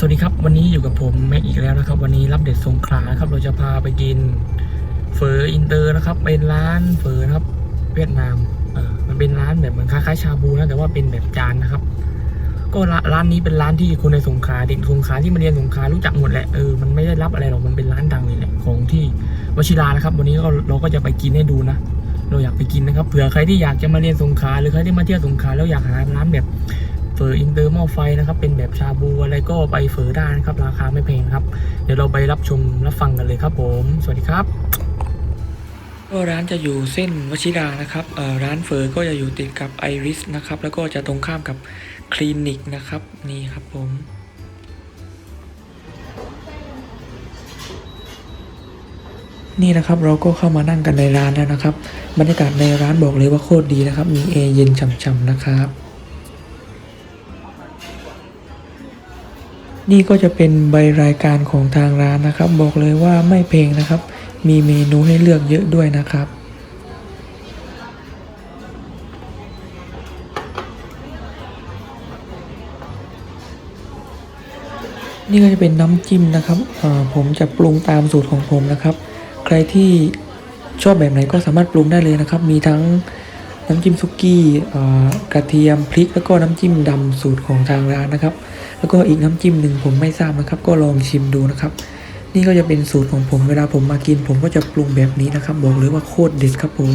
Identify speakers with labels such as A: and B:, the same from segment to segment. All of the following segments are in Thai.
A: สวัสดีครับวันนี้อยู่กับผมแม็กอีกแล้วนะครับ วันนี้รับเด็ดสงขลาครับเราจะพาไปกินเฟออินเตอร์นะครับ เป็นร้านเฟอครับเวียดนามเออมันเป็นร้านแบบเหมือนคล้ายๆชาบูนะแต่ว่าเป็นแบบจานนะครับ ก็ร้านร้านนี้เป็นร้านที่คนในสงขลาเด็กสงขลาที่มาเรียนสงขลารู้จักหมดแหละเออมันไม่ได้รับอะไรหรอกมันเป็นร้านดังเลยแหละของที่วชิรานะครับ วันนี้ก็เราก็จะไปกินให้ดูนะเราอยากไปกินนะครับเผื่อใครที่อยากจะมาเรียนสงขลาหรือใครที่มาเที่ยวสงขลาแล้วอยากหาร้านแบบ เฟออินเตอร์หม้อไฟนะครับ เป็นแบบชาบูอะไรก็ไปเฟอได้นะครับ ราคาไม่แพงครับ เดี๋ยวเราไปรับชมรับฟังกันเลยครับผม สวัสดีครับก็ร้านจะอยู่เส้นวชิรานะครับเอ่อร้านเฟอก็จะอยู่ติดกับไอริสนะครับ แล้วก็จะตรงข้ามกับคลินิกนะครับ นี่ครับผมนี่นะครับเราก็เข้ามานั่งกันในร้านแล้วนะครับ บรรยากาศในร้านบอกเลยว่าโคตรดีนะครับ มีแอเย็นฉ่ำๆนะครับ นี่ก็จะเป็นใบรายการของทางร้านนะครับ บอกเลยว่าไม่เพลงนะครับ มีเมนูให้เลือกเยอะด้วยนะครับนี่ก็จะเป็นน้ำจิ้มนะครับผมจะปรุงตามสูตรของผมนะครับ ใครที่ชอบแบบไหนก็สามารถปรุงได้เลยนะครับ มีทั้ง น้ำจิ้มซุกี้กระเทียมพริกแล้วก็น้ำจิ้มดำสูตรของทางร้านนะครับ แล้วก็อีกน้ำจิ้มหนึ่งผมไม่ทราบนะครับ ก็ลองชิมดูนะครับ นี่ก็จะเป็นสูตรของผมเวลาผมมากิน ผมก็จะปรุงแบบนี้นะครับ บอกเลยว่าโคตรเด็ดครับผม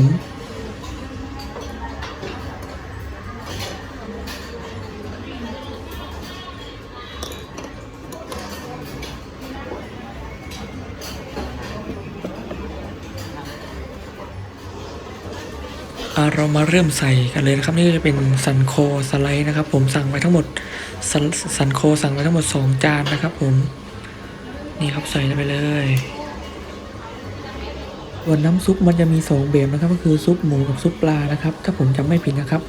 A: เรามาเริ่มใส่กันเลยนะครับนี่ก็จะเป็นสันโคสไลด์นะครับ ผมสั่งไปทั้งหมดสันสันโคสั่งไปทั้งหมดสองจานนะครับ ผมนี่ครับใส่ไปเลยส่วนน้ำซุปมันจะมีสองแบบนะครับ ก็คือซุปหมูกับซุปปลานะครับ ถ้าผมจำไม่ผิดนะครับ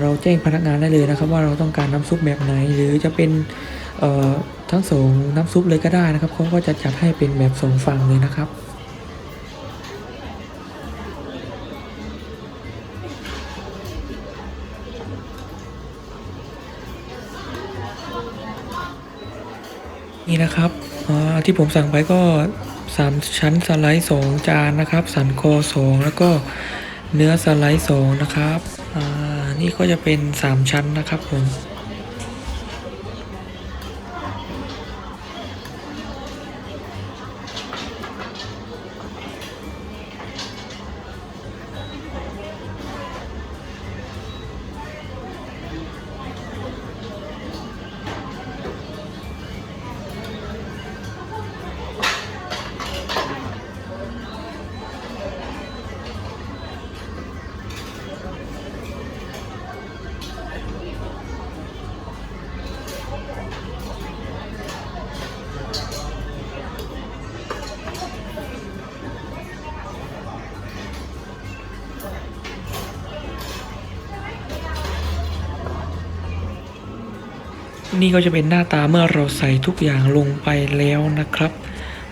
A: เราแจ้งพนักงานได้เลยนะครับ ว่าเราต้องการน้ำซุปแบบไหน หรือจะเป็นทั้งสองน้ำซุปเลยก็ได้นะครับเขาก็จะจัดให้เป็นแบบสองฝั่งเลยนะครับ นี่นะครับอ่าที่ผมสั่งไปก็ 3 ชั้นสไลด์2จานนะครับ สันคอ 2 แล้วก็เนื้อสไลด์2นะครับอ่านี่ก็จะเป็น 3 ชั้นนะครับผม นี่ก็จะเป็นหน้าตาเมื่อเราใส่ทุกอย่างลงไปแล้วนะครับ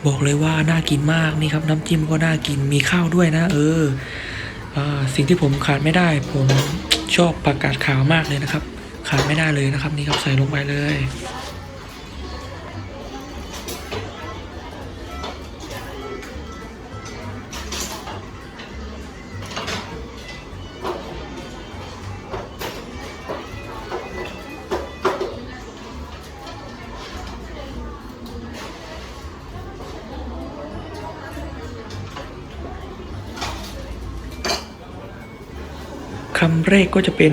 A: บอกเลยว่าน่ากินมากนี่ครับน้ำจิ้มก็น่ากินมีข้าวด้วยนะ เอออสิ่งที่ผมขาดไม่ได้ ผมชอบผักกาดขาวมากเลยนะครับ ขาดไม่ได้เลยนะครับ นี่ครับใส่ลงไปเลย คำแรกก็จะเป็น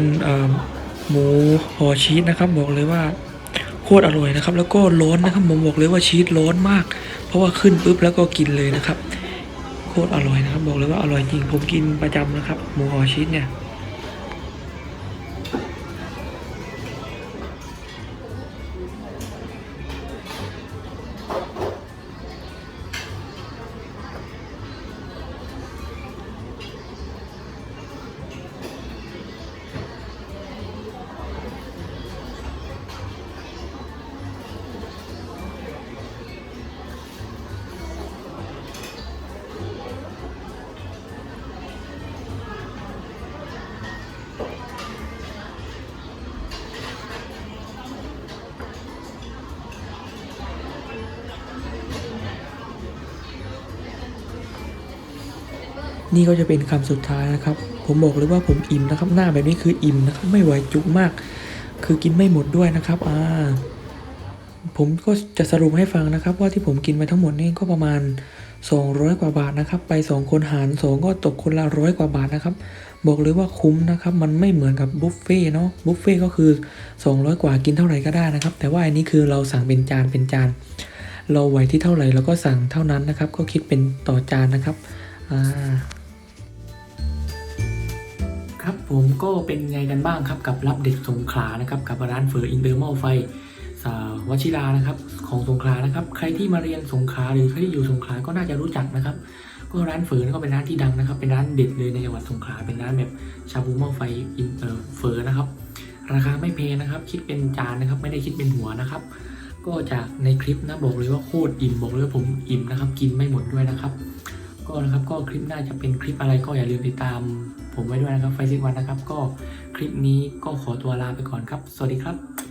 A: หมูห่อชีสนะครับ บอกเลยว่าโคตรอร่อยนะครับ แล้วก็ร้อนนะครับผมบอกเลยว่าชีสร้อนมาก เพราะว่าขึ้นปุ๊บแล้วก็กินเลยนะครับ โคตรอร่อยนะครับ บอกเลยว่าอร่อยจริงผมกินประจำนะครับ หมูห่อชีสเนี่ย นี่ก็จะเป็นคำสุดท้ายนะครับ ผมบอกเลยว่าผมอิ่มนะครับ หน้าแบบนี้คืออิ่มนะครับ ไม่ไหวจุกมาก คือกินไม่หมดด้วยนะครับ อ่า ผมก็จะสรุปให้ฟังนะครับ ว่าที่ผมกินไปทั้งหมดนี่ก็ประมาณ 200 กว่าบาทนะครับ ไป 2 คนหาร 2 ก็ตกคนละร้อยกว่าบาทนะครับ บอกเลยว่าคุ้มนะครับ มันไม่เหมือนกับบุฟเฟ่เนาะ บุฟเฟ่ก็คือ 200 กว่ากินเท่าไหร่ก็ได้นะครับ แต่ว่าอันนี้คือเราสั่งเป็นจานเป็นจาน เราไหวที่เท่าไหร่เราก็สั่งเท่านั้นนะครับ ก็คิดเป็นต่อจานนะครับอ่าครับ ผมก็เป็นไงกันบ้างครับกับรับเด็กสงขลานะครับกับร้านเฟอร์อินเตอร์มอลไฟสาวชิรานะครับของสงขลานะครับ ใครที่มาเรียนสงขลาหรือใครที่อยู่สงขลาก็น่าจะรู้จักนะครับ ก็ร้านเฟอร์นก็เป็นร้านที่ดังนะครับ เป็นร้านเด็ดเลยในจังหวัดสงขลาเป็นร้านแบบชาบูหม้อไฟอินเตอร์เฟอร์นะครับ ราคาไม่แพงนะครับ คิดเป็นจานนะครับ ไม่ได้คิดเป็นหัวนะครับ ก็จากในคลิปนะบอกเลยว่าโคตรอิ่มบอกเลยว่าผมอิ่มนะครับ กินไม่หมดด้วยนะครับ ก็นะครับก็คลิปหน้าจะเป็นคลิปอะไรก็อย่าลืมติดตาม ผมไว้ด้วยนะครับไฟซิกวันนะครับ ก็คลิปนี้ก็ขอตัวลาไปก่อนครับ สวัสดีครับ